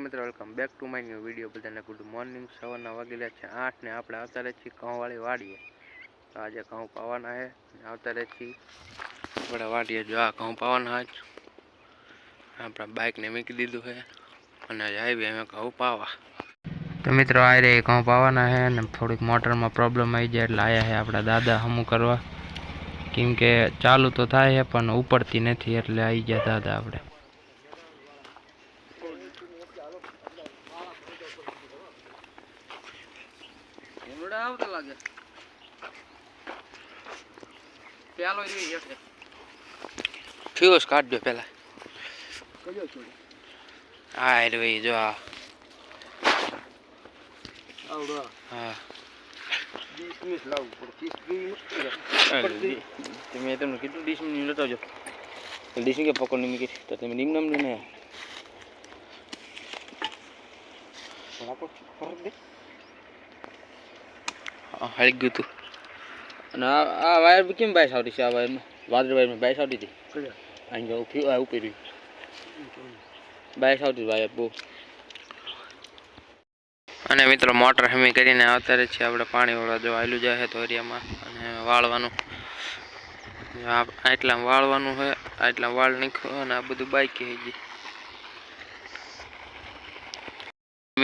મિત્રો welcome back to my new video બધાને good morning સવારના વાગેલા છે આઠ ને આપણે આવતા રહે છીએ ઘઉંવાળી વાડીએ. તો આજે ઘઉં પાવાના છે આવતા રહે છીએ આપણે વાડીએ. જો આ ઘઉં પાવાના જ આપણા બાઇકને મૂકી દીધું છે અને આવી અમે ઘઉં પાવા. તો મિત્રો, આ રે ઘઉં પાવાના છે અને થોડીક મોટરમાં પ્રોબ્લેમ આવી જાય એટલે આવ્યા છે આપણા દાદા હમું કરવા. કેમ કે ચાલુ તો થાય છે, પણ ઉપડતી નથી એટલે આવી ગયા દાદા આપણે. આવતા લાગે. પેલો જોઈ એટલે ફ્યુઝ કાઢજો પેલા. કયો છોડી? હા રે ભાઈ જો આ. આવડો હા. મિનિટ તમે તમને કેટલું ડીશની લેતો આવજો ડીશ કે પકડની મીકી તો તમે નિમ નામ ને. રાખો ફરક દે હળી ગયું તું. અને આ વાયર કેમ બાઈસ આવતી છે? આ વાયરમાં? વાદળ વાયરમાં બાઈસ આવતી હતી? અહીં જો ઊભી આ ઉપર બાઈસ આવતી વાયર બહુ. અને મિત્રો મોટર હમી કરીને અત્યારે છે આપણે પાણી વાળા જો આયલું જાય તો એરિયામાં અને વાળવાનું. આ આટલા વાળવાનું છે આટલા વાળ નીકળો અને આ બધું બાઈક ગઈ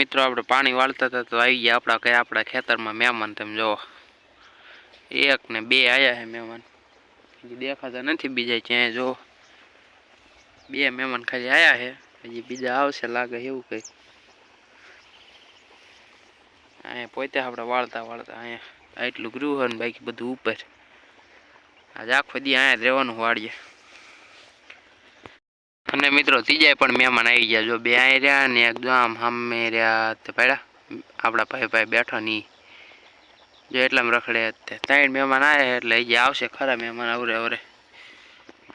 મિત્રો, આપણે પાણી વાળતા હતા તો આવી ગયા આપણા કયા આપણા ખેતરમાં મહેમાન તમે જોવો એક ને બે આયા છે મહેમાન. હજી દેખાતા નથી બીજા ક્યાંય જો બે મહેમાન ખાલી આયા છે હજી બીજા આવશે, લાગે એવું કંઈ અહીંયા પોતે આપણે વાળતા વાળતા અહીંયા એટલું ગૃહ ને બાકી બધું ઉપર. આજે આખો દી અહીંયા જ રહેવાનું વાળીએ અને મિત્રો ત્રીજા પણ મહેમાન આવી ગયા. જો બે અહીં રહ્યા ને એકદમ જો સામે રહ્યા તે પડ્યા. આપણા ભાઈ ભાઈ બેઠો નહીં જો એટલામાં રખડે તે ત્રણ મહેમાન આવ્યા એટલે હજી આવશે ખરા મહેમાન આવરે આવરે.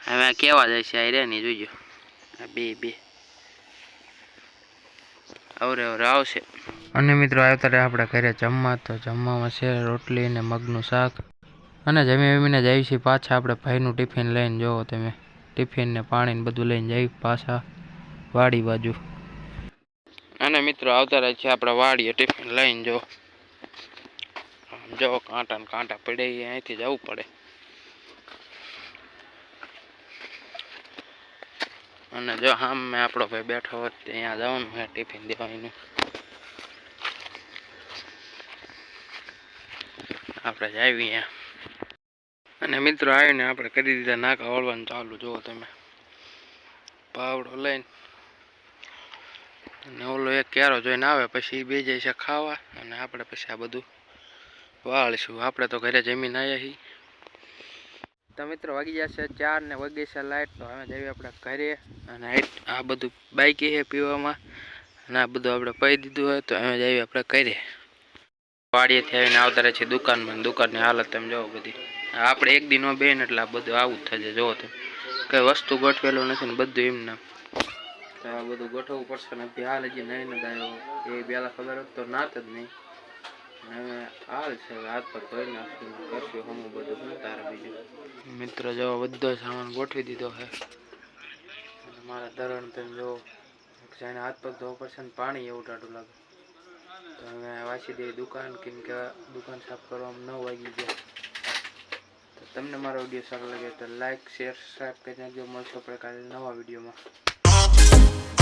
હવે કેવા જાય છે, આ રે નહીં જોઈજો આ બે બે. આવરે અવરે આવશે. અને મિત્રો આવતા રહ્યા આપણે ઘરે જમવા તો જમવામાં છે રોટલી ને મગનું શાક. અને જમી જમીને જ આવી છીએ પાછા આપણે ભાઈનું ટિફિન લઈને. જોવો તમે. ટિફિન ને પાણી ને બધું લઈને જઈ પાછા વાડી બાજુ. અને મિત્રો આવતા રહે છે આપણે વાડીએ ટિફિન લઈને જો. જો કાંટા ને કાંટા પડે અહીંથી જવું પડે. અને જો આમ મેં આપણો ભાઈ બેઠો હોત તો અહીંયા જવાનું છે ટિફિન દેવાનું. આપણે જ આવી અહીંયા અને મિત્રો આવીને આપણે કરી દીધા નાકા વળવાનું ચાલુ, જુઓ તમે. પાવડો લઈને અને ઓલો એક ક્યારો જોઈને આવે, પછી બે જાય છે ખાવા, અને આપણે પછી આ બધું વાળીશું. આપણે તો ઘરે જમીન આવ્યા છીએ તો મિત્રો વાગી જશે ચાર ને વાગી છે લાઈટ, તો હવે જઈએ આપણે ઘરે. અને આ- બધું બાઈકી છે પીવામાં. અને આ બધું આપણે પી દીધું હોય તો અમે જઈએ આપણે ઘરે. વાડીએથી આવીને આવતા રહે છે દુકાનમાં દુકાનની હાલત તમે જોવો બધી. આપણે એક દિન બેન એટલે આ બધું આવું જ થશે જો તો. કઈ વસ્તુ ગોઠવેલું નથી ને બધું એમ નામ તો આ બધું ગોઠવવું પડશે ને હાલ હજી નહીં નથી આવ્યો. એ પહેલાં ખબર હોત તો નાત જ નહીં. હવે હાલ છે હાથ પર ધોઈ નાખશું ને કરશું હમું બધું શું તારે બીજું. મિત્રો જો બધો સામાન ગોઠવી દીધો છે મારા ધરણ તમે જો જાણે હાથ પગ ધોવા પડશે ને પાણી એવું ટાટું લાગે. તો હવે વાંચી દઈએ દુકાન કેમ કે દુકાન સાફ કરવામાં નવ વાગી ગયા. તમને મારો વીડિયો સારો લાગે તો લાઇક શેર સબસ્ક્રાઈબ કરીને નાખજો મળશો આપણે કાલે નવા વિડીયોમાં.